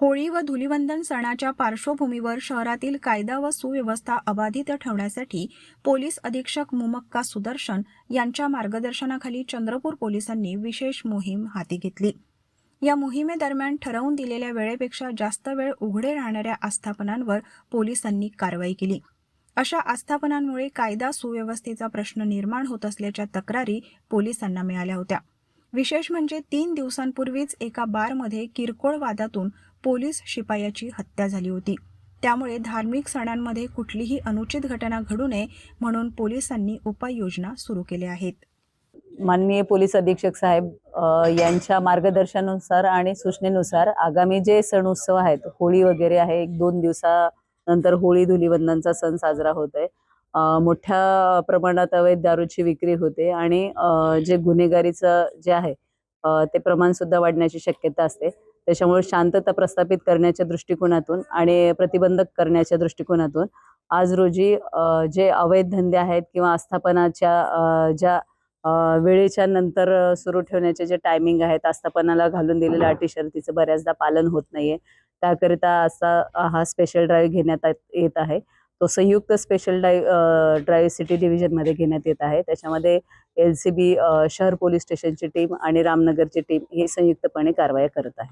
होळी व धुलिवंदन सणाच्या पार्श्वभूमीवर शहरातील कायदा व सुव्यवस्था अबाधित ठेवण्यासाठी पोलीस अधीक्षक मुमक्का सुदर्शन यांच्या मार्गदर्शनाखाली चंद्रपूर पोलिसांनी विशेष मोहीम हाती घेतली. या मोहिमेदरम्यान ठरवून दिलेल्या वेळेपेक्षा जास्त वेळ उघडे राहणाऱ्या आस्थापनांवर पोलिसांनी कारवाई केली. अशा आस्थापनांमुळे कायदा सुव्यवस्थेचा प्रश्न निर्माण होत असल्याच्या तक्रारी पोलिसांना मिळाल्या होत्या. विशेष म्हणजे तीन दिवसांपूर्वीच एका बारमध्ये किरकोळ वादातून पोलीस शिपायाची हत्या झाली होती. त्यामुळे धार्मिक सणांमध्ये कुठलीही अनुचित घटना घडू नये म्हणून पोलिसांनी उपाययोजना सुरू केल्या आहेत. माननीय पोलीस अधीक्षक साहेब यांच्या मार्गदर्शनानुसार आणि सूचनेनुसार आगामी जे सण उत्सव आहेत होळी वगैरे आहे एक दोन दिवसानंतर होळी धुलीवंदनचा सण साजरा होत आहे. मोठ्या प्रमाणात अवैध दारूची विक्री होते आणि जे गुन्हेगारीचं जे आहे ते प्रमाण सुद्धा वाढण्याची शक्यता असते. त्याच्यामुळे शांतता प्रस्थापित करण्याच्या दृष्टिकोनातून आणि प्रतिबंधक करण्याच्या दृष्टिकोनातून आज रोजी जे अवैध धंदे आहेत किंवा आस्थापनाच्या ज्या वेळेच्या नंतर सुरू ठेवण्याचे जे टायमिंग आहेत आस्थापनाला घालून दिलेल्या अटी शर्तीचं बऱ्याचदा पालन होत नाहीये. त्याकरिता असा हा स्पेशल ड्राईव्ह घेण्यात येत- येत आहे. तो संयुक्त स्पेशल डाय ड्राईव्ह सिटी डिव्हिजनमध्ये घेण्यात येत आहे. त्याच्यामध्ये एल सी बी शहर पोलीस स्टेशनची टीम आणि रामनगरची टीम ही संयुक्तपणे कारवाया करत आहे.